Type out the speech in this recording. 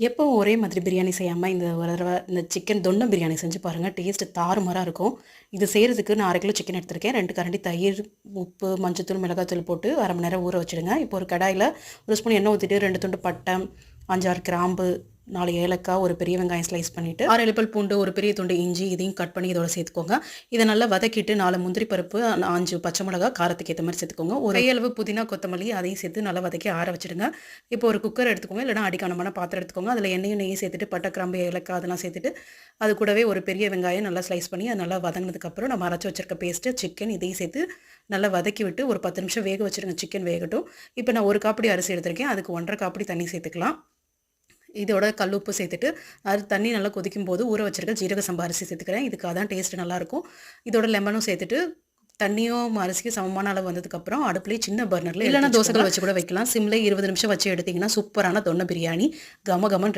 எப்போ ஒரே மாதிரி பிரியாணி செய்யாமல் இந்த ஒரு தடவை இந்த சிக்கன் தொண்டம் பிரியாணி செஞ்சு பாருங்கள் டேஸ்ட்டு தாறுமாறாக இருக்கும். இது செய்கிறதுக்கு நான் அரை கிலோ சிக்கன் எடுத்திருக்கேன். ரெண்டு கரண்டி தயிர் உப்பு மஞ்சத்தூள் மிளகாத்தூள் போட்டு அரை மணி நேரம் ஊற வச்சுடுங்க. இப்போ ஒரு கடாயில் ஒரு ஸ்பூன் எண்ணெய் ஊற்றிட்டு ரெண்டு துண்டு பட்டை அஞ்சாறு கிராம்பு நாலு ஏலக்காய் ஒரு பெரிய வெங்காயம் ஸ்லைஸ் பண்ணிவிட்டு ஆறு எழுப்பல் பூண்டு ஒரு பெரிய துண்டு இஞ்சி இதையும் கட் பண்ணி இதோட சேர்த்துக்கோங்க. இதை நல்லா வதக்கிட்டு நாலு முந்திரி பருப்பு அஞ்சு பச்சை மிளகா காரத்துக்கு ஏற்ற மாதிரி சேர்த்துக்கோங்க. ஒரு அளவு புதினா கொத்தமல்லி அதையும் சேர்த்து நல்லா வதக்கி ஆற வச்சுடுங்க. இப்போ ஒரு குக்கர் எடுத்துக்கோங்க இல்லைனா அடிக்கணமான பாத்திரம் எடுத்துக்கோங்க. அதில் எண்ணெயும் நெய்யும் சேர்த்துட்டு பட்டை கிராம்பு ஏலக்காய் அதெல்லாம் சேர்த்துட்டு அது கூடவே ஒரு பெரிய வெங்காயம் நல்லா ஸ்லைஸ் பண்ணி அது நல்லா வதங்கினதுக்கப்புறம் நம்ம அரைச்சி வச்சிருக்க பேஸ்ட்டு சிக்கன் இதையும் சேர்த்து நல்லா வதக்கி விட்டு ஒரு பத்து நிமிஷம் வேக வச்சுருங்க. சிக்கன் வேகட்டும். இப்போ நான் ஒரு காப்படி அரிசி எடுத்திருக்கேன். அதுக்கு ஒன்றரை காப்படி தண்ணி சேர்த்துக்கலாம். இதோட கல் உப்பு சேர்த்துட்டு அது தண்ணி நல்லா கொதிக்கும் போது ஊற வச்சிருக்க ஜீரக சம்பா அரிசி சேர்த்துக்கிறேன். இதுக்கு அதான் டேஸ்ட் நல்லாயிருக்கும். இதோட லெமனும் சேர்த்துட்டு தண்ணியும் அரிசிக்கும் சமமான அளவு வந்ததுக்கப்புறம் அடுப்புலேயே சின்ன பர்னரில் இல்லைனா தோசைகள் வச்சு கூட வைக்கலாம். சிம்லே இருபது நிமிஷம் வச்சு எடுத்திங்கன்னா சூப்பரான தொன்னை பிரியாணி. கம கமன்